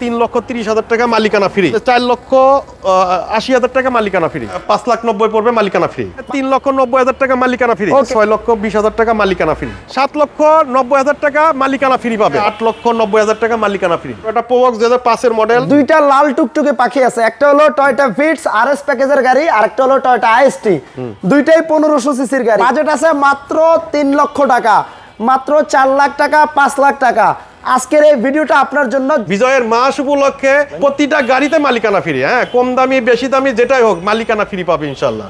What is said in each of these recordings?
তিন লক্ষ তিরিশ হাজার টাকা মালিকানা ফ্রি চার লক্ষ আশি হাজার টাকা মালিকানা ফ্রি পাঁচ লাখ নব্বই পড়বে মালিকানা ফ্রি তিন লক্ষ নব্বই হাজার টাকা মালিকানা ফ্রি ছয় লক্ষ বিশ হাজার টাকা মালিকানা ফ্রি সাত লক্ষ নব্বই হাজার টাকা মালিকানা ফ্রি পাবে। আট লক্ষ নব্বই হাজার টাকা মালিকানা ফ্রি এটা প্রোবক্স দুই হাজার পাঁচের মডেল দুইটা লাল টুকটুকে পাখি আছে। একটা হলো টয়টা ফিটস আর এস প্যাকেজের গাড়ি আর একটা হলো টয়টা আইএসটি দুইটাই পনেরোশো সিসির গাড়ি। বাজেট আছে মাত্র তিন লক্ষ টাকা। মাত্র চার লাখ টাকা পাঁচ লাখ টাকা। আজকের এই ভিডিওটা আপনার জন্য বিজয়ের মাস উপলক্ষে প্রতিটা গাড়িতে মালিকানা ফ্রি হ্যাঁ? কম দামি বেশি দামি যেটাই হোক মালিকানা ফ্রি পাবে ইনশাল্লাহ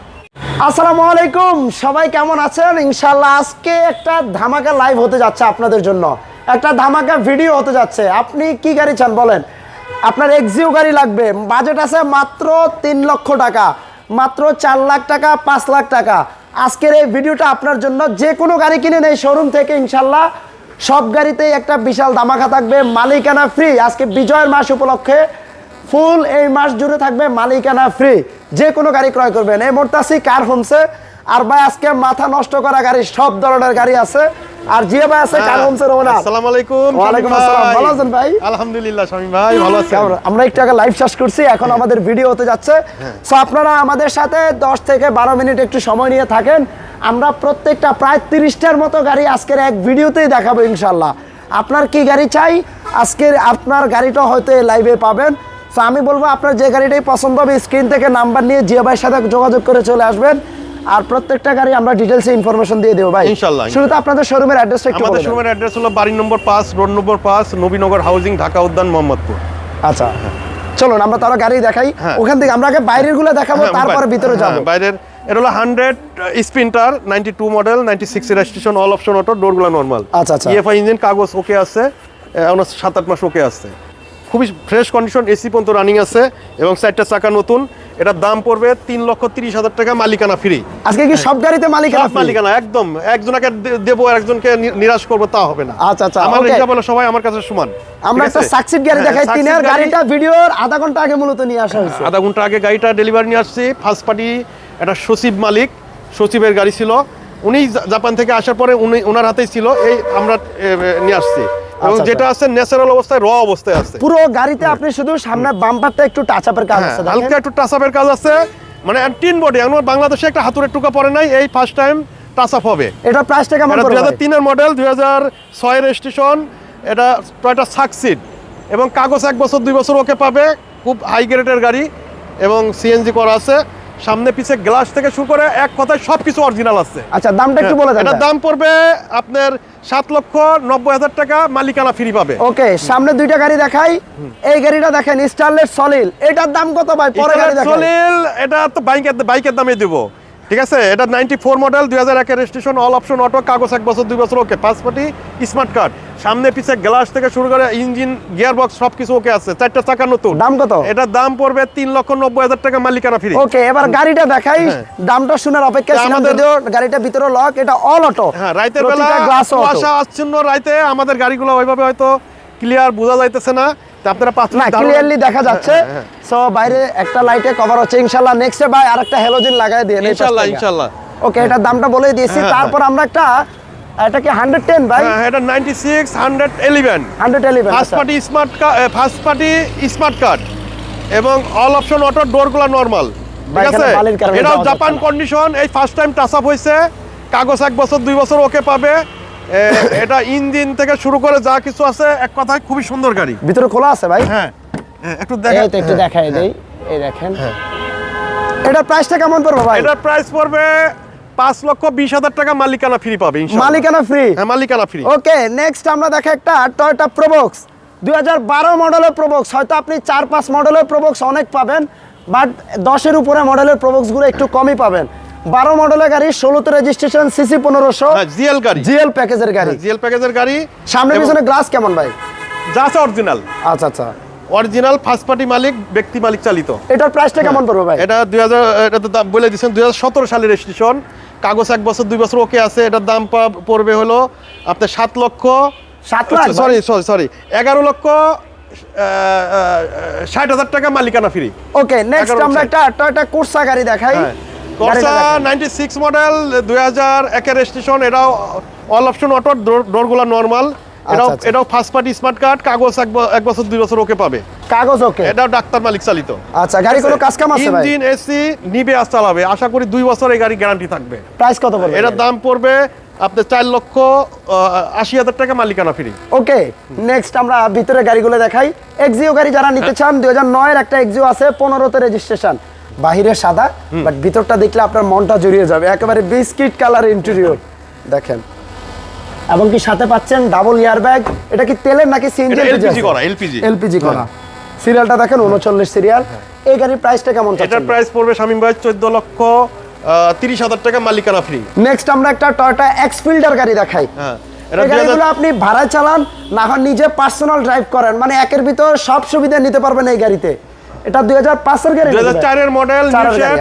আসসালামু আলাইকুম। সবাই কেমন আছেন? ইনশাল্লাহ আজকে একটা ধামাকা লাইভ হতে যাচ্ছে আপনাদের জন্য। একটা ধামাকা ভিডিও হতে যাচ্ছে। আপনি কি গাড়ি চান বলেন? আপনার এক্সিও গাড়ি লাগবে। বাজেট আছে মাত্র তিন লক্ষ টাকা। মাত্র চার লাখ টাকা পাঁচ লাখ টাকা। আজকের এই ভিডিওটা আপনার জন্য যে কোনো গাড়ি কিনে নেই শোরুম থেকে ইনশাল্লাহ সব গাড়িতেই একটা বিশাল ধামাকা থাকবে, মালিকানা ফ্রি আজকে বিজয়ের মাস উপলক্ষে ফুল এই মাস জুড়ে থাকবে মালিকানা ফ্রি যে কোনো গাড়ি ক্রয় করবেন। এই মোটাসি কার হোমসে আর ভাই, আজকে মাথা নষ্ট করা গাড়ি, সব ধরনের গাড়ি আছে। আর জিয়া ভাই আছে ওনার আসসালামু আলাইকুম আসসালাম। ভালো আছেন ভাই? আলহামদুলিল্লাহ ভাই ভালো আছেন? আমরা একটু আগে লাইভ শেষ করছি এখন আমাদের ভিডিও হতে যাচ্ছে। সো আপনারা আমাদের সাথে দশ থেকে বারো মিনিট একটু সময় নিয়ে থাকেন। আমরা প্রত্যেকটা প্রায় তিরিশটার মতো গাড়ি আজকের এক ভিডিওতেই দেখাবো ইনশাল্লাহ আপনার কি গাড়ি চাই? আজকের আপনার গাড়িটা হয়তো লাইভে পাবেন। সো আমি বলব আপনার যে গাড়িটাই পছন্দ হবে স্ক্রিন থেকে নাম্বার নিয়ে জিয়া ভাইয়ের সাথে যোগাযোগ করে চলে আসবেন। আর প্রত্যেকটা গাড়ি আমরা ডিটেলসে ইনফরমেশন দিয়ে দেবো ভাই। ইনশাল্লাহ। শুরুতে আপনাদের শোরুমের অ্যাড্রেসটা একটু আমাদের শোরুমের অ্যাড্রেস হলো বাড়ি নম্বর পাঁচ রোড নম্বর পাঁচ নবীনগর হাউজিং ঢাকা উদ্যান মোহাম্মদপুর। আচ্ছা চলুন আমরা তারা গাড়ি দেখাই। হ্যাঁ। ওখান থেকে আমরা আগে বাইরেরগুলো দেখাবো তারপর ভিতরে হ্যাঁ, যাব। বাইরের এটা হলো hundred sprinter ninety two model ninety six registration all option auto ডোরগুলো normal আচ্ছা, আচ্ছা। ইএফআই ইঞ্জিন কাগজ ওকে আছে। এখন সাত আট মাস ওকে আছে। খুবই ফ্রেশ কন্ডিশন এসি পর্যন্ত রানিং আছে এবং চারটা চাকা নতুন। এটার দাম পড়বে তিন লক্ষ তিরিশ হাজার টাকা মালিকানা ফ্রি আজকে কি সব গাড়িতে মালিক সব মালিকানা একদম। একজনকে দেবো একজনকে নিরাশ করব তা হবে না। আচ্ছা, আচ্ছা, আমার. হিসাব হলো সবাই আমার কাছে সমান আমরা একটা? সাকসিড গাড়ি হ্যাঁ, দেখাই তিনের গাড়িটা ভিডিওর আধা ঘণ্টা আগে মূলত নিয়ে আসা হয়েছে। আধা ঘণ্টা আগে গাড়িটা ডেলিভারি নিয়ে আসছি। ফার্স্ট পার্টি একটা সচিব মালিক সচিবের গাড়ি ছিল। উনি জাপান থেকে আসার পরে উনি ওনার হাতেই ছিল। এই আমরা নিয়ে আসছি। এবং আচ্ছা, যেটা আছে ন্যাচারাল অবস্থায় র অবস্থায় আছে। পুরো গাড়িতে আপনি শুধু সামনে বাম্পারটা একটু টাচ আপের কাজ হ্যাঁ, আছে হালকা একটু টাচ আপের কাজ আছে। মানে টিন বডি এখন বাংলাদেশে একটা হাতুড়ের টুকা পড়ে নাই এই ফার্স্ট টাইম টাচ আপ হবে এটার প্রাইসটা কেমন এটা পড়বে হাজার ভাই? তিনের মডেল দুই হাজার ছয় রেজিস্ট্রেশন এটা টয়টা সাকসিড এবং কাগজ এক বছর দুই বছর ওকে পাবে খুব হাই গ্রেডের গাড়ি এবং সিএনজি করা আছে। সামনে পিছে গ্লাস থেকে শুরু করে এক কথায় সবকিছু অরিজিনাল আছে। আচ্ছা দামটা একটু বলে এটার দাম পড়বে আপনার সাত লক্ষ নব্বই হাজার টাকা মালিকানা ফ্রি পাবে। ওকে সামনে দুইটা গাড়ি দেখাই। এই গাড়িটা দেখেন স্টারলেট সলিল এটার দাম কত ভাই? পরে গাড়ি চলিল এটা তো বাইকের বাইকের দামে দেবো। ঠিক আছে? এটা নাইনটি ফোর মডেল দুই হাজার একের রেজিস্ট্রেশন অল অপশন অটো কাগজ এক বছর দুই বছর ওকে পাসপোর্টি স্মার্ট কার্ড সামনে পিছে গ্লাস থেকে শুরু করে ইঞ্জিন গিয়ার বক্স সব কিছু ওকে আছে। চারটা চাকা নতুন। দাম কত? এটার দাম পড়বে তিন লক্ষ নব্বই হাজার টাকা মালিকানা ফ্রি ওকে এবার গাড়িটা দেখাই। হ্যাঁ। দামটা শোনার অপেক্ষা আমাদের- যদিও গাড়িটা ভিতরে লক এটা অল অটো হ্যাঁ রাইতের বেলা গ্লাস কুয়াশা আচ্ছন্ন রাইতে আমাদের গাড়িগুলো ওইভাবে হয়তো ক্লিয়ার বোঝা যাইতেছে না। আপনারা পাঁচ ক্লিয়ারলি দেখা যাচ্ছে। হ্যাঁ, হ্যাঁ। সো বাইরে একটা লাইটে কভার হচ্ছে। ইনশাআল্লাহ নেক্সটে ভাই আরেকটা হ্যালোজেন লাগাই দিয়ে ইনশাল্লাহ ইনশাল্লাহ। ওকে এটার দামটা বলে দিয়েছি। হ্যাঁ, তারপর আমরা একটা এটা কি হান্ড্রেড টেন ভাই? হ্যাঁ এটা ninety six hundred eleven hundred eleven first party smart first party smart card এবং অল অপশন অটো ডোরগুলো নর্মাল ঠিক আছে? এটাও জাপান কন্ডিশন এই ফার্স্ট টাইম টাচ আপ হয়েছে কাগজ এক বছর দুই বছর ওকে পাবে। এটা ইঞ্জিন থেকে শুরু করে যা কিছু আছে এক কথায় খুবই সুন্দর গাড়ি। ভিতরে খোলা আছে ভাই? হ্যাঁ হ্যাঁ, একটু দেখা একটু দেখাই দেই এই দেখেন। এটার প্রাইসটা কেমন পড়বে ভাই? এটার প্রাইস পড়বে পাঁচ লক্ষ বিশ হাজার টাকা মালিকানা ফ্রি পাবে ইনশাআল্লাহ। মালিকানা ফ্রি হ্যাঁ মালিকানা ফ্রি ওকে নেক্সট আমরা দেখা একটা টয়োটা প্রোবক্স দুই হাজার বারো মডেলের প্রোবক্স হয়তো আপনি চার পাঁচ মডেলের প্রোবক্স অনেক পাবেন বাট দশের উপরে মডেলের প্রোবক্সগুলো একটু কমই পাবেন। বারো মডেলের গাড়ি ষোলোতে রেজিস্ট্রেশন সিসি পনেরোশো। হ্যাঁ জিএল গাড়ি। জিএল প্যাকেজের গাড়ি। জিএল প্যাকেজের গাড়ি। সামনে পিছনে গ্লাস কেমন ভাই? যা অরিজিনাল আচ্ছা আচ্ছা। অরিজিনাল ফার্স্ট পার্টি মালিক ব্যক্তি মালিক চালিত। এটার প্রাইসটা কেমন পড়বে ভাই? এটা দুই হাজার এটা তো দাম বলে হাজার সতেরো সালের রেজিস্ট্রেশন কাগজ এক বছর দুই বছর ওকে আছে এটার দাম পড়বে হলো আপনার সাত লক্ষ সাত লাখ সরি সরি সরি এগারো লক্ষ ষাট হাজার টাকা মালিকানা ফ্রি ওকে নেক্সট আমরা একটা টয়োটা কোর্সা গাড়ি দেখাই। কর্সা দেখাই। নাইনটি সিক্স মডেল দুই হাজার একের রেজিস্ট্রেশন এটাও অল অপশন অটো ডোরগুলো নর্মাল এটাও আচ্ছা। এটাও ফার্স্ট পার্টি স্মার্ট কার্ড কাগজ এক বছর দুই বছর ওকে পাবে। কাগজ ওকে? এটাও ডাক্তার মালিক চালিত। আচ্ছা গাড়ি কোনো কাজ কাম আছে ভাই? ইঞ্জিন এসি নিবে আস চালাবে। আশা করি দুই বছর এই গাড়ি গ্যারান্টি থাকবে। প্রাইস কত পড়বে? এটার দাম পড়বে আপনার চার লক্ষ আশি হাজার টাকা মালিকানা ফ্রি ওকে নেক্সট আমরা ভিতরে গাড়িগুলো দেখাই। এক্সিও গাড়ি যারা নিতে চান দুই হাজার নয়ের একটা এক্সিও আছে পনেরোতে রেজিস্ট্রেশন বাহিরে সাদা বাট ভিতরটা দেখলে আপনার মনটা জড়িয়ে যাবে। একেবারে বিস্কিট কালার ইন্টেরিয়র দেখেন। এবং কি সাথে পাচ্ছেন ডাবল ইয়ার ব্যাগ এটা কি তেলের নাকি সিএনজি LPG করা, LPG এলপিজি করা। সিরিয়ালটা দেখেন উনচল্লিশ সিরিয়াল। এই গাড়ির প্রাইসটা কেমন এটার প্রাইস পড়বে শামীম ভাই চোদ্দ লক্ষ তিরিশ হাজার টাকা মালিকানা ফ্রি নেক্সট আমরা একটা টয়োটা এক্স ফিল্ডার গাড়ি দেখাই। হ্যাঁ গাড়িগুলো আপনি ভাড়ায় চালান না হয় নিজে পার্সোনাল ড্রাইভ করেন। মানে একের ভিতর সব সুবিধা নিতে পারবেন এই গাড়িতে। এটা দুই হাজার পাঁচের গাড়ি দুই হাজার চারের মডেল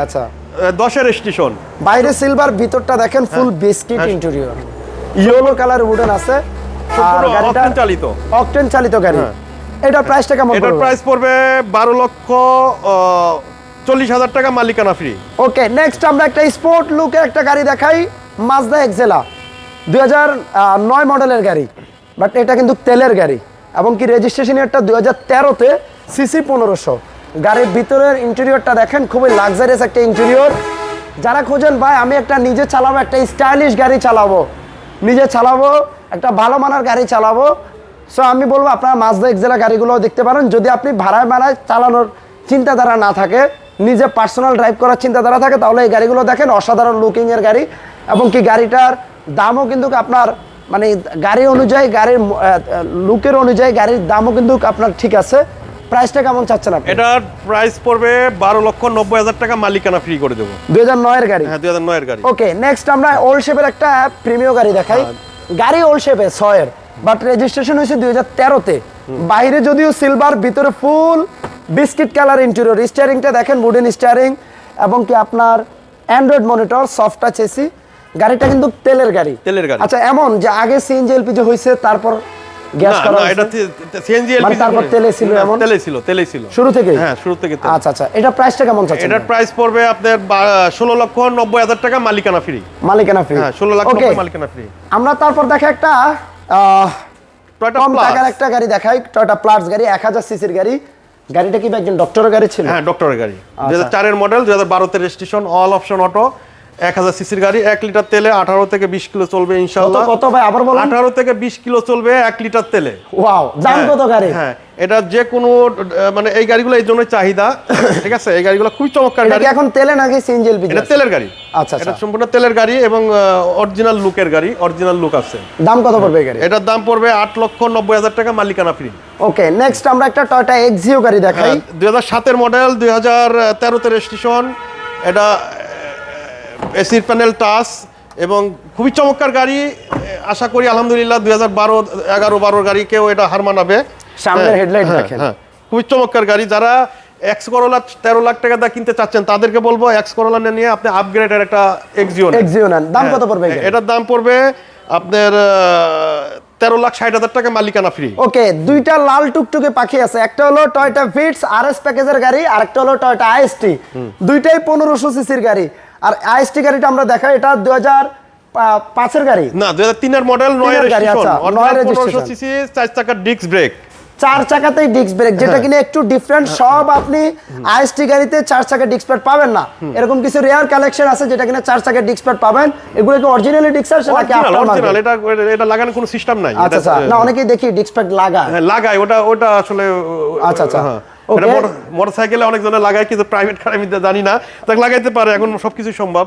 আচ্ছা। দশের স্টেশন বাইরে সিলভার ভিতরটা দেখেন ফুল বিস্কিট হ্যাঁ। ইন্টেরিয়র ইয়েলো কালার উডেন আছে। আর গাড়িটা চালিত। অকটেন চালিত গাড়ি। হ্যাঁ। এটার প্রাইসটা কেমন এটার প্রাইস পড়বে বারো লক্ষ চল্লিশ হাজার টাকা মালিকানা ফ্রি ওকে নেক্সট আমরা একটা স্পোর্ট লুকের একটা গাড়ি দেখাই মাজদা এক্সেলা দুই হাজার নয় মডেলের গাড়ি বাট এটা কিন্তু তেলের গাড়ি। এবং কি রেজিস্ট্রেশন ইয়ারটা দুই হাজার তেরোতে সিসি পনেরোশো। গাড়ির ভিতরের ইন্টেরিয়রটা দেখেন খুবই লাক্সারিয়াস একটা ইন্টেরিয়র যারা খোঁজেন ভাই আমি একটা নিজে চালাবো একটা স্টাইলিশ গাড়ি চালাবো। নিজে চালাবো, একটা ভালো মানের গাড়ি চালাবো। সো আমি বলব, আপনারা মাজদা এক্সেলা গাড়িগুলো দেখতে পারেন। যদি আপনি ভাড়ায় ভাড়ায় চালানোর চিন্তাধারা না থাকে, নিজে পার্সোনাল ড্রাইভ করার চিন্তাধারা থাকে, তাহলে এই গাড়িগুলো দেখেন অসাধারণ লুকিংয়ের গাড়ি। এবং কি গাড়িটার দামও কিন্তু আপনার মানে গাড়ি অনুযায়ী, গাড়ির লুকের অনুযায়ী গাড়ির দামও কিন্তু আপনার ঠিক আছে। প্রাইসটা কেমন চাচ্ছেন আপনি? এটার প্রাইস পড়বে বারো লক্ষ নব্বই হাজার টাকা মালিকানা ফ্রি করে দেবো। দুই হাজার নয়ের গাড়ি? হ্যাঁ দুই হাজার নয়ের গাড়ি। ওকে নেক্সট আমরা ওল্ড শেপের একটা প্রিমিয় গাড়ি দেখাই। গাড়ি ওল্ড শেপে ছয়ের। বাট রেজিস্ট্রেশন হয়েছে দুই হাজার তেরোতে। বাইরে যদিও সিলভার ভিতরে ফুল বিস্কিট কালার ইন্টেরিয়র স্টিয়ারিংটা দেখেন উডেন স্টিয়ারিং এবং কি আপনার android monitor soft touch AC গাড়িটা কিন্তু তেলের গাড়ি। তেলের গাড়ি। আচ্ছা এমন যে আগে সিএনজি এলপিজি হয়েছে তারপর গ্যাস করা না, এটা সিএনজি মানে তারপর তেলে ছিল এমন? তেলে ছিল তেলে ছিল। শুরু থেকে হ্যাঁ শুরু থেকে। আচ্ছা আচ্ছা এটা প্রাইসটা কেমন চাচ্ছেন? এটার প্রাইস পড়বে আপনার ষোলো লক্ষ নব্বই হাজার টাকা মালিকানা ফ্রি মালিকানা ফ্রি হ্যাঁ ষোলো লাখ ওকে নব্বই মালিকানা ফ্রি আমরা তারপর দেখা একটা কম টাকার একটা গাড়ি দেখাই টয়টা প্লাস গাড়ি এক হাজার সিসির গাড়ি। গাড়িটা কি একজন ডক্টরের গাড়ি ছিল? হ্যাঁ ডক্টরের গাড়ি। আচ্ছা। দুই হাজার চারের মডেল দুই হাজার বারোতে রেজিস্ট্রেশন অল অপশন অটো এক হাজার সিসির গাড়ি এক লিটার তেলে আঠারো থেকে বিশ কিলো চলবে ইনশাল্লাহ কত ভাই? আবার বলুন। আঠারো থেকে বিশ কিলো চলবে এক লিটার তেলে। ওয়াও দাম হ্যাঁ, কত গাড়ি হ্যাঁ এটা যে কোনো মানে এই গাড়িগুলো এই জন্যই চাহিদা ঠিক আছে? এই গাড়িগুলো খুবই চমৎকার এটা গাড়ি। এখন তেলে নাকি সিএনজি এলপিজি এটা তেলের গাড়ি। আচ্ছা, এটা আচ্ছা। সম্পূর্ণ তেলের গাড়ি এবং অরিজিনাল লুকের গাড়ি অরিজিনাল লুক আছে। দাম কত পড়বে এই গাড়ি এটার দাম পড়বে আট লক্ষ নব্বই হাজার টাকা মালিকানা ফ্রি ওকে নেক্সট আমরা একটা টয়টা এক্সিও গাড়ি দেখাই। দুই হাজার সাতের মডেল দুই হাজার তেরোতে রেজিস্ট্রেশন এটা এসির প্যানেল টাচ এবং খুবই চমৎকার গাড়ি। আশা করি আলহামদুলিল্লাহ দুই হাজার বারো এগারো বারোর গাড়ি কেউ এটা হার মানাবে। সামনের হ্যাঁ, হ্যাঁ, হ্যাঁ। খুবই চমৎকার গাড়ি। যারা এক্স করোলা তেরো লাখ টাকা দিয়ে কিনতে চাচ্ছেন তাদেরকে বলব এক্স করোলা নিয়ে আপনি আপগ্রেডের একটা এক্সিও এক্সিও নেন। দাম কত পড়বে এটার দাম পড়বে আপনার তেরো লাখ ষাট হাজার টাকা মালিকানা ফ্রি ওকে দুইটা লাল টুকটুকে পাখি আছে। একটা হলো টয়টা ফিটস আর এস প্যাকেজের গাড়ি আর একটা হলো টয়টা আইএসটি দুইটাই পনেরোশো সিসির গাড়ি। আর আইএসটি গাড়িটা আমরা দেখাই এটা দুই হাজার পাঁচের গাড়ি। না দুই হাজার তিনের মডেল গাড়ি, আচ্ছা, নয় চার চাকার ডিস্ক ব্রেক চার চাকাতেই ডিস্ক ব্রেক যেটা কিনা একটু ডিফারেন্ট সব আপনি আইএসটি গাড়িতে চার চাকা ডিস্ক প্যাড পাবেন না। এরকম কিছু রেয়ার কালেকশন আছে যেটা কিনা চার চাকা ডিস্ক প্যাড পাবেন। এগুলো কি অরিজিনালি ডিস্ক আছে নাকি অরিজিনাল এটা এটা লাগানোর কোনো সিস্টেম নাই। আচ্ছা আচ্ছা। না অনেকেই দেখি ডিস্ক প্যাড লাগায়। হ্যাঁ, লাগাই ওটা ওটা আসলে আচ্ছা, আচ্ছা। মোটরসাইকেলে অনেকজনে লাগায় কিন্তু প্রাইভেট কার আমি জানি না। তাকে লাগাইতে পারে এখন সবকিছু সম্ভব।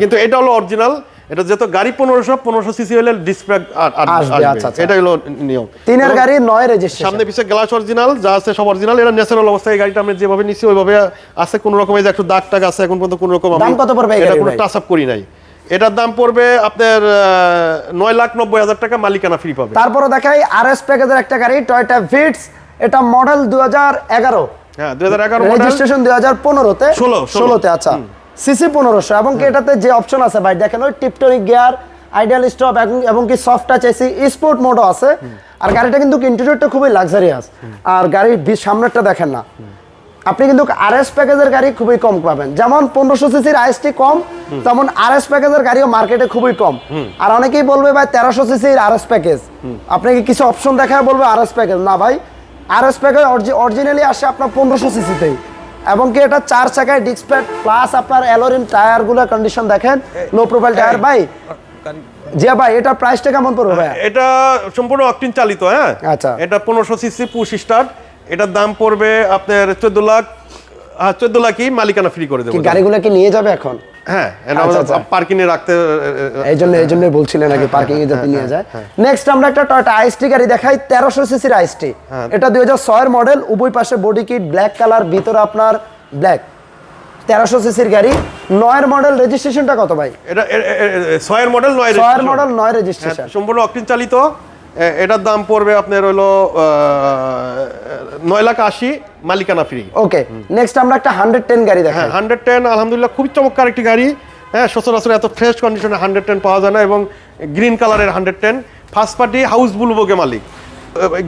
কিন্তু এটা হলো অরিজিনাল এটা যেহেতু গাড়ি পনেরোশো পনেরোশো সিসি হলে ডিসপ্লে আচ্ছা, আচ্ছা। এটা হলো নিয়ম। তিনের গাড়ি নয় রেজিস্ট্রেশন সামনে পিছে গ্লাস অরিজিনাল যা আছে সব অরিজিনাল এটা ন্যাচারাল অবস্থায় গাড়িটা আমি যেভাবে নিচ্ছি ওইভাবে আছে। কোনো রকম এই যে একটু দাগ টাগ আছে এখন পর্যন্ত কোনো রকম দাম কত পড়বে এটা কোনো টাচ আপ করি নাই। এটার দাম পড়বে আপনার নয় লাখ নব্বই হাজার টাকা মালিকানা ফ্রি পাবে। তারপরে দেখাই আর এস প্যাকেজের একটা গাড়ি টয়টা ভিটস এটা মডেল দু হাজার এগারো রেজিস্ট্রেশন দুই হাজার পনেরোতে। ষোলো, ষোলো। ষোলোতে আচ্ছা। সিসি পনেরোশো এবং কি এটাতে যে অপশন আছে ভাই দেখেন ওই টিপটনিক গিয়ার আইডিয়াল স্টপ এবং কি সফট টাচ এসি স্পোর্ট মোডও আছে। আর গাড়িটা কিন্তু ইন্টেরিয়রটা খুবই লাক্সারিয়াস আর গাড়ির সামনেরটা দেখেন না। আপনি কিন্তু আর এস প্যাকেজের গাড়ি খুবই কম পাবেন। যেমন পনেরোশো সিসির আইএসটি কম তেমন আর এস প্যাকেজের গাড়িও মার্কেটে খুবই কম। আর অনেকেই বলবে ভাই তেরোশো সিসির আর এস প্যাকেজ আপনাকে কিছু অপশন দেখায় বলবে আর এস প্যাকেজ না ভাই আরএস প্যাকেজ অরিজিনালি আসে আপনার পনেরোশো সিসিতেই এবং কি এটা চার চাকায় ডিস্ক প্যাড প্লাস আপনার অ্যালোরিন টায়ারগুলো কন্ডিশন দেখেন। লো প্রোফাইল টায়ার ভাই। জিয়া ভাই এটা প্রাইসটা কেমন পড়বে ভাই? এটা সম্পূর্ণ অকটিন চালিত হ্যাঁ? আচ্ছা। এটা পনেরোশো সিসি পুশ স্টার্ট এটার দাম পড়বে আপনার চোদ্দ লাখ চোদ্দ লাখই মালিকানা ফ্রি করে দেবো। গাড়িগুলো কি নিয়ে যাবে এখন? হ্যাঁ আচ্ছা, আচ্ছা। পার্কিং এ রাখতে এই জন্য বলছিলেন নাকি পার্কিং হ্যাঁ, এ যাতে নিয়ে যায়। নেক্সট আমরা একটা টয়টা আইএসটি গাড়ি দেখাই তেরোশো সিসির আইএসটি হ্যাঁ। এটা দুই হাজার ছয়ের মডেল উভয় পাশে বডি কিট ব্ল্যাক কালার ভিতরে আপনার ব্ল্যাক তেরোশো সিসির গাড়ি নয়ের মডেল রেজিস্ট্রেশনটা কত ভাই? এটা ছয়ের মডেল নয় ছয়ের মডেল নয় হ্যাঁ, রেজিস্ট্রেশন সম্পূর্ণ অকটিন চালিত। এটার দাম পড়বে আপনার হলো নয় লাখ আশি মালিকানা ফ্রি ওকে নেক্সট আমরা একটা হান্ড্রেড টেন গাড়ি দেখাই। হ্যাঁ হান্ড্রেড টেন আলহামদুলিল্লাহ খুবই চমৎকার একটি গাড়ি। হ্যাঁ সচরাচর এত ফ্রেশ কন্ডিশনে হান্ড্রেড টেন পাওয়া যায় না এবং গ্রিন কালারের hundred ten first party house বুলবোকে মালিক।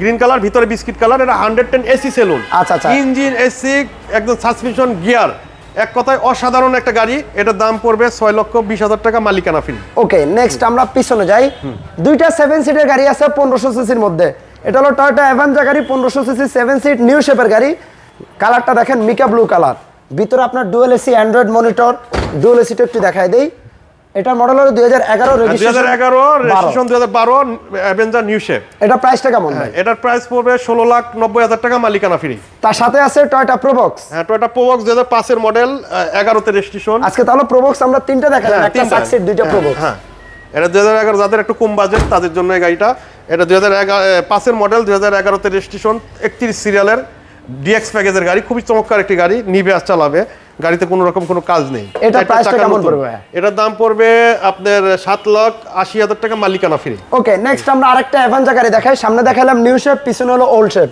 গ্রিন কালার ভিতরে বিস্কিট কালার এটা হান্ড্রেড টেন এসি সেলুন আচ্ছা, আচ্ছা। ইঞ্জিন এসি একদম সাসপেনশন গিয়ার এক কথায় অসাধারণ একটা গাড়ি এটার দাম পড়বে ছয় লক্ষ বিশ হাজার টাকা মালিকানা ফিল ওকে নেক্সট আমরা পিছনে যাই। দুইটা সেভেন সিটের গাড়ি আছে পনেরোশো সিসির মধ্যে। এটা হলো টয়টা অ্যাভেঞ্জা গাড়ি পনেরোশো সিসি সেভেন সিট নিউ শেপের গাড়ি। কালারটা দেখেন মিকা ব্লু কালার ভিতরে আপনার dual AC Android monitor dual এসিটা একটু দেখায় দেই। এটার মডেল হলো দুই হাজার এগারো দুই হাজার রেজিস্ট্রেশন এগারো রেজিস্ট্রেশন দুই হাজার বারো অ্যাভেঞ্জার নিউ শেপ এটা প্রাইসটা কেমন ভাই? এটার প্রাইস পড়বে ষোলো লাখ নব্বই হাজার টাকা মালিকানা ফ্রি তার সাথে আছে টয়টা প্রোবক্স হ্যাঁ টয়টা প্রোবক্স দুই হাজার পাঁচের মডেল এগারোতে রেজিস্ট্রেশন আজকে তাহলে প্রোবক্স আমরা তিনটা দেখালাম হ্যাঁ, একটা তিনটা। দুইটা হ্যাঁ, প্রোবক্স হ্যাঁ এটা দুই হাজার এগারো যাদের একটু কম বাজেট তাদের জন্য এই গাড়িটা। এটা দুই হাজার পাঁচের মডেল দুই হাজার এগারোতে রেজিস্ট্রেশন একত্রিশ সিরিয়ালের ডিএক্স প্যাকেজের গাড়ি খুবই চমৎকার একটি গাড়ি নিবে চালাবে। গাড়িতে কোনো রকম কোনো কাজ নেই। এটা প্রাইসটা কেমন পড়বে? এটার দাম পড়বে আপনার সাত লাখ আশি হাজার টাকা মালিকানা ফ্রি ওকে নেক্সট আমরা আরেকটা অ্যাভেঞ্জা গাড়ি দেখাই। সামনে দেখালাম নিউ শেপ পিছনে হলো ওল্ড শেপ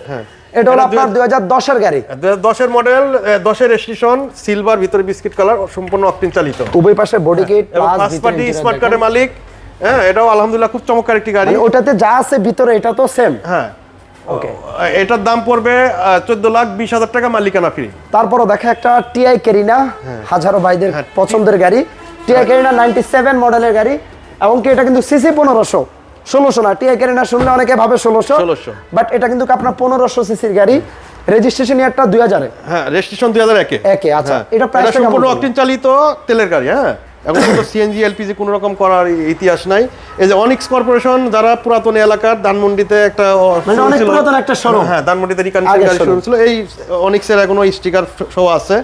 এটা হলো আপনার দুই হাজার দশের গাড়ি। দুই হাজার দশের মডেল দশের রেজিস্ট্রেশন সিলভার ভিতরে বিস্কিট কালার সম্পূর্ণ অকটিন চালিত। উভয় পাশে body kit first party smart কার্ডের মালিক। হ্যাঁ এটাও আলহামদুলিল্লাহ খুব চমৎকার একটি গাড়ি। ওটাতে যা আছে ভিতরে এটা তো সেম হ্যাঁ। ওকে এটার দাম পড়বে চোদ্দ লাখ বিশ হাজার টাকা মালিকানা ফ্রি তারপরও দেখা একটা টিআই কেরিনা হ্যাঁ। হাজারো ভাইদের পছন্দের গাড়ি। টিআই কেরিনা নাইনটি সেভেন মডেলের গাড়ি এবং কি এটা কিন্তু সিসি পনেরোশো। ষোলোশো না টিআই কেরিনা শুনলে অনেকে ভাবে ষোলোশো 1600 বাট এটা কিন্তু আপনার পনেরোশো সিসির গাড়ি। রেজিস্ট্রেশন ইয়ারটা দুই হাজারে। হ্যাঁ রেজিস্ট্রেশন দুই হাজার একে। একে, আচ্ছা। হ্যাঁ। এটা টা সম্পূর্ণ? অকটিন চালিত তেলের গাড়ি হ্যাঁ। এখন তো সিএনজি এলপিজি কোনো রকম করার ইতিহাস নাই। এই যে অনিক্স কর্পোরেশন যারা পুরাতন এলাকার ধানমন্ডিতে একটা মানে একটা। হ্যাঁ ধানমন্ডিতে। শুরু ছিল এই অনিক্সের এখনও স্টিকার শো আছে।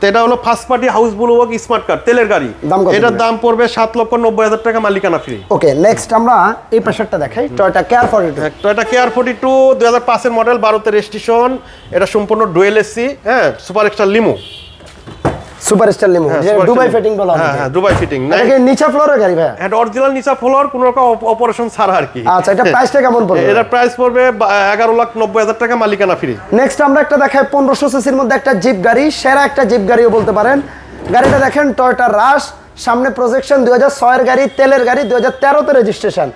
তো এটা হলো first party house bulwark smart car তেলের গাড়ি। এটার দাম পড়বে সাত লক্ষ নব্বই হাজার টাকা মালিকানা ফ্রি ওকে নেক্সট আমরা এই প্রেশারটা দেখাই। Toyota care forty two Toyota care forty two দুই হাজার পাঁচের মডেল বারোতে রেজিস্ট্রেশন এটা সম্পূর্ণ ডুয়েল এসি হ্যাঁ super extra limo super star limo Dubai fitting বলা হ্যাঁ। হ্যাঁ দুবাই ফিটিং এটা কি নিচা ফ্লোরের গাড়ি ভাই এটা অরিজিনাল নিচা ফ্লোর কোনো রকম অপারেশন ছাড়া আর কি। আচ্ছা এটা প্রাইসটা কেমন পড়বে? এটার প্রাইস পড়বে বা- এগারো লাখ নব্বই হাজার টাকা মালিকানা ফ্রি নেক্সট আমরা একটা দেখাই পনেরোশো সিসির মধ্যে একটা জিপ গাড়ি সেরা একটা জিপ গাড়িও বলতে পারেন। গাড়িটা দেখেন টয়টা রাশ সামনে প্রজেকশন দুই হাজার ছয়ের গাড়ি তেলের গাড়ি দুই হাজার তেরোতে রেজিস্ট্রেশন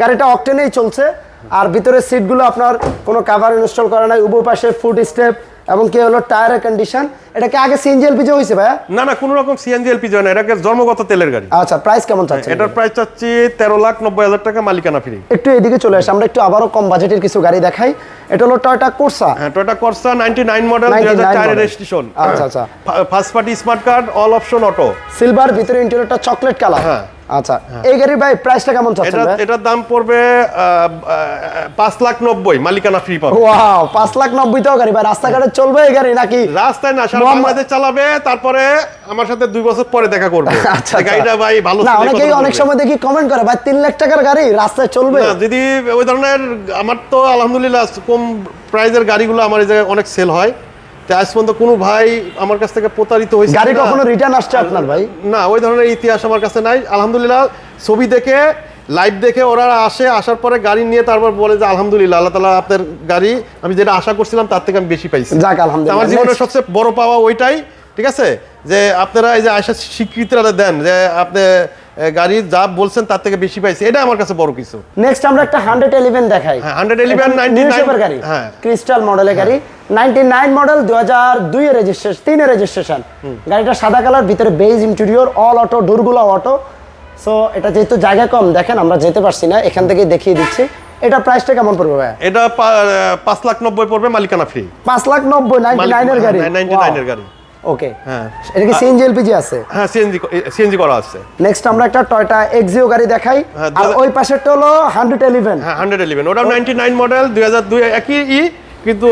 গাড়িটা অকটেনেই চলছে আর ভিতরে সিটগুলো আপনার কোনো কাভার ইনস্টল করা নাই উভয় পাশে ফুট স্টেপ এবং কি হলো টায়ারের কন্ডিশন এটা কি আগে সিএনজি এলপিজি ভাইয়া? না না কোনো রকম সিএনজি এলপি জয় না এটাকে জন্মগত তেলের গাড়ি। আচ্ছা প্রাইস কেমন চাচ্ছেন? এটার প্রাইস চাচ্ছি তেরো লাখ নব্বই হাজার টাকা মালিকানা ফ্রি একটু এদিকে চলে আসে আমরা একটু আবারও কম বাজেটের কিছু গাড়ি দেখাই। এটা হলো টয়টা কোর্সা হ্যাঁ Toyota Corsa ninety nine model 99 দুই হাজার চারের model। রেজিস্ট্রেশন আচ্ছা, আচ্ছা। First party smart card all option auto silver ভিতরে ইন্টেরিয়রটা চকলেট কালার হ্যাঁ। আচ্ছা এই গাড়ির ভাই প্রাইসটা কেমন চাচ্ছেন ভাই এটার দাম পড়বে আহ, আহ, পাঁচ লাখ নব্বই মালিকানা ফ্রি পাবে। ওয়াও পাঁচ লাখ নব্বই টাকা গাড়ি ভাই রাস্তাঘাটে চলবে এই গাড়ি নাকি রাস্তায় না বাংলাদেশ চালাবে তারপরে আমার সাথে দুই বছর পরে দেখা করবে। আচ্ছা এই গাড়িটা ভাই ভালো না অনেকেই অনেক সময় দেখি কমেন্ট করে ভাই তিন লাখ টাকার গাড়ি রাস্তায় চলবে? না, যদি ওই ধরনের আমার তো আলহামদুলিল্লাহ কম প্রাইজের গাড়িগুলো আমার এই জায়গায় অনেক সেল হয়। আজ পর্যন্ত কোনো ভাই আমার কাছ থেকে প্রতারিত হয়েছে গাড়ি কখনো রিটার্ন আসছে আপনার ভাই? না ওই ধরনের ইতিহাস আমার কাছে নাই। আলহামদুলিল্লাহ ছবি দেখে লাইভ দেখে ওরা আসে আসার পরে গাড়ি নিয়ে তারপর বলে যে আলহামদুলিল্লাহ আল্লাহ তালা আপনার গাড়ি আমি যেটা আশা করছিলাম তার থেকে আমি বেশি পাইছি। যাক আলহামদুলিল্লাহ আমার জীবনের সবচেয়ে বড় পাওয়া ওইটাই ঠিক আছে? যে আপনারা এই যে আসার স্বীকৃতিটা দেন যে আপনি গাড়ি যা বলছেন তার থেকে বেশি পাইছি এটা আমার কাছে বড় কিছু। নেক্সট আমরা একটা হান্ড্রেড ইলেভেন দেখাই। হান্ড্রেড 111 নিউ 99 শেপের গাড়ি। হ্যাঁ। ক্রিস্টাল মডেলের গাড়ি। নাইনটি নাইন মডেল দু হাজার দুইয়ের রেজিস্ট্রেশন তিনের রেজিস্ট্রেশন গাড়িটা সাদা কালার ভিতরে বেজ ইন্টেরিয়র অল অটো ডোরগুলো অটো সো এটা যেহেতু জায়গা কম দেখেন আমরা যেতে পারছি না এখান থেকে দেখিয়ে দিচ্ছি। এটা প্রাইসটা কেমন পড়বে ভাই এটা পাঁচ লাখ নব্বই পড়বে মালিকানা ফ্রি পাঁচ লাখ নব্বই নাইনটি গাড়ি? নাইনটি নাইনের গাড়ি। ওকে হ্যাঁ। এটা কি সিএনজি এলপিজি আছে? হ্যাঁ সিএনজি সিএনজি করা আছে। নেক্সট আমরা একটা টয়টা এক্সিও গাড়ি দেখাই। হ্যাঁ, আর ওই পাশেরটা হলো হান্ড্রেড ইলেভেন হ্যাঁ হান্ড্রেড ইলেভেন ওটাও নাইনটি নাইন মডেল দুই হাজার দুই একই ই কিন্তু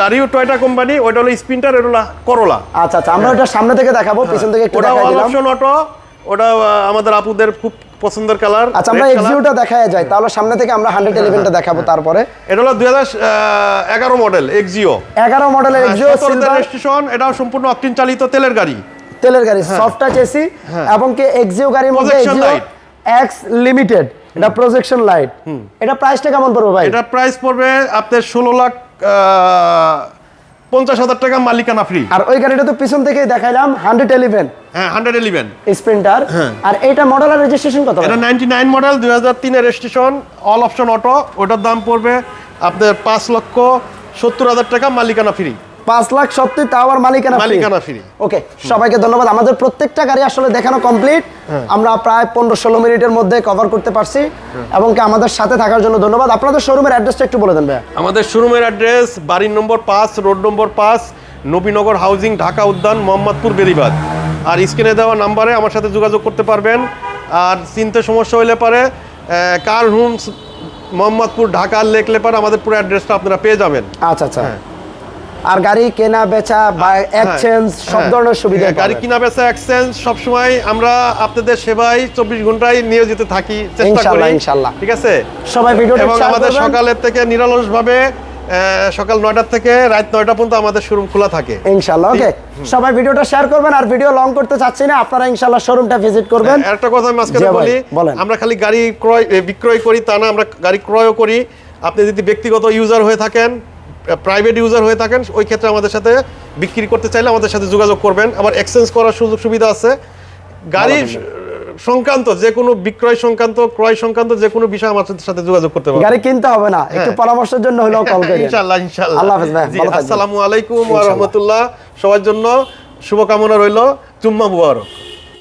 গাড়িও টয়টা কোম্পানি ওটা হলো স্পিন্টার এটা হলো করোলা আচ্ছা আচ্ছা আমরা ওটা সামনে থেকে দেখাবো পিছন থেকে একটু ওটা দেখাই দিলাম। অপশন অটো ওটা আমাদের আপুদের খুব পছন্দের কালার আচ্ছা আমরা এক্সিওটা দেখায় যাই তাহলে সামনে থেকে আমরা হান্ড্রেড ইলেভেনটা দেখাবো তারপরে। এটা হলো দুই এগারো মডেল এক্সিও এগারো মডেলের এক্সিও সিলভার রেজিস্ট্রেশন এটাও সম্পূর্ণ অকটিন চালিত তেলের গাড়ি। তেলের গাড়ি সফট টাচ এসি এবং কি এক্সিও গাড়ির মধ্যে এক্সিও এক্স লিমিটেড এটা প্রজেকশন লাইট এটা প্রাইসটা কেমন পড়বে ভাই? এটা প্রাইস পড়বে আপনার ষোলো লাখ পঞ্চাশ হাজার টাকা মালিকানা ফ্রি আর ওই গাড়িটা তো পিছন থেকেই দেখাইলাম হান্ড্রেড ইলেভেন হ্যাঁ হান্ড্রেড ইলেভেন স্প্রিন্টার আর এটা মডেল আর রেজিস্ট্রেশন কত এটা নাইনটি নাইন মডেল দুই হাজার তিনের রেজিস্ট্রেশন অল অপশন অটো ওটার দাম পড়বে আপনার পাঁচ লক্ষ সত্তর হাজার টাকা মালিকানা ফ্রি পাঁচ লাখ সত্তর তাও আর মালিকানা মালিকানা free। ওকে সবাইকে ধন্যবাদ। আমাদের প্রত্যেকটা গাড়ি আসলে দেখানো কমপ্লিট হ্যাঁ। আমরা প্রায় পনেরো ষোলো মিনিটের মধ্যে কভার করতে পারছি। এবং কি আমাদের সাথে থাকার জন্য ধন্যবাদ। আপনাদের শোরুমের অ্যাড্রেসটা একটু বলে দেন ভাইয়া। আমাদের শোরুমের অ্যাড্রেস বাড়ির নম্বর পাঁচ রোড নম্বর পাঁচ নবীনগর হাউজিং ঢাকা উদ্যান মোহাম্মদপুর বেরিবাদ আর স্ক্রিনে দেওয়া নাম্বারে আমার সাথে যোগাযোগ করতে পারবেন। আর চিনতে সমস্যা হলে পারে কার হোমস মোহাম্মদপুর ঢাকা লেখলে পারে আমাদের পুরো অ্যাড্রেসটা আপনারা পেয়ে যাবেন। আচ্ছা আচ্ছা। আর গাড়ি কেনা বেচা বা এক্সচেঞ্জ সব হ্যাঁ, ধরনের সুবিধা হ্যাঁ, গাড়ি কিনা বেচা এক্সচেঞ্জ সবসময় আমরা আপনাদের সেবায় চব্বিশ ঘন্টায় নিয়োজিত থাকি চেষ্টা করি। ইনশাল্লাহ। ঠিক আছে? সবাই ভিডিওটা এবং আমাদের সকালের থেকে নিরলস ভাবে সকাল নয়টার থেকে রাত নয়টা পর্যন্ত আমাদের শোরুম খোলা থাকে। ইনশাল্লাহ ওকে সবাই ভিডিওটা শেয়ার করবেন আর ভিডিও লং করতে চাচ্ছি না আপনারা ইনশাল্লাহ শোরুমটা ভিজিট করবেন। একটা কথা আমি ভাই, বলি আমরা খালি গাড়ি ক্রয় বিক্রয় করি তা না আমরা গাড়ি ক্রয়ও করি। আপনি যদি ব্যক্তিগত ইউজার হয়ে থাকেন প্রাইভেট ইউজার হয়ে থাকেন ওই ক্ষেত্রে আমাদের সাথে বিক্রি করতে চাইলে আমাদের সাথে যোগাযোগ করবেন। আবার এক্সচেঞ্জ করার সুযোগ সুবিধা আছে। গাড়ি সংক্রান্ত যে কোনো বিক্রয় সংক্রান্ত ক্রয় সংক্রান্ত যে কোনো বিষয় আমার সাথে যোগাযোগ করতে পারবেন। গাড়ি কিনতে হবে না একটু পরামর্শের জন্য হলেও কল করেন। ইনশাআল্লাহ ইনশাআল্লাহ। আল্লাহ হাফেজ ভাই, ভালো থাকবেন। আসসালামু আলাইকুম ওয়া রাহমাতুল্লাহ। সবার জন্য শুভকামনা রইল। জুম্মা মুবারক।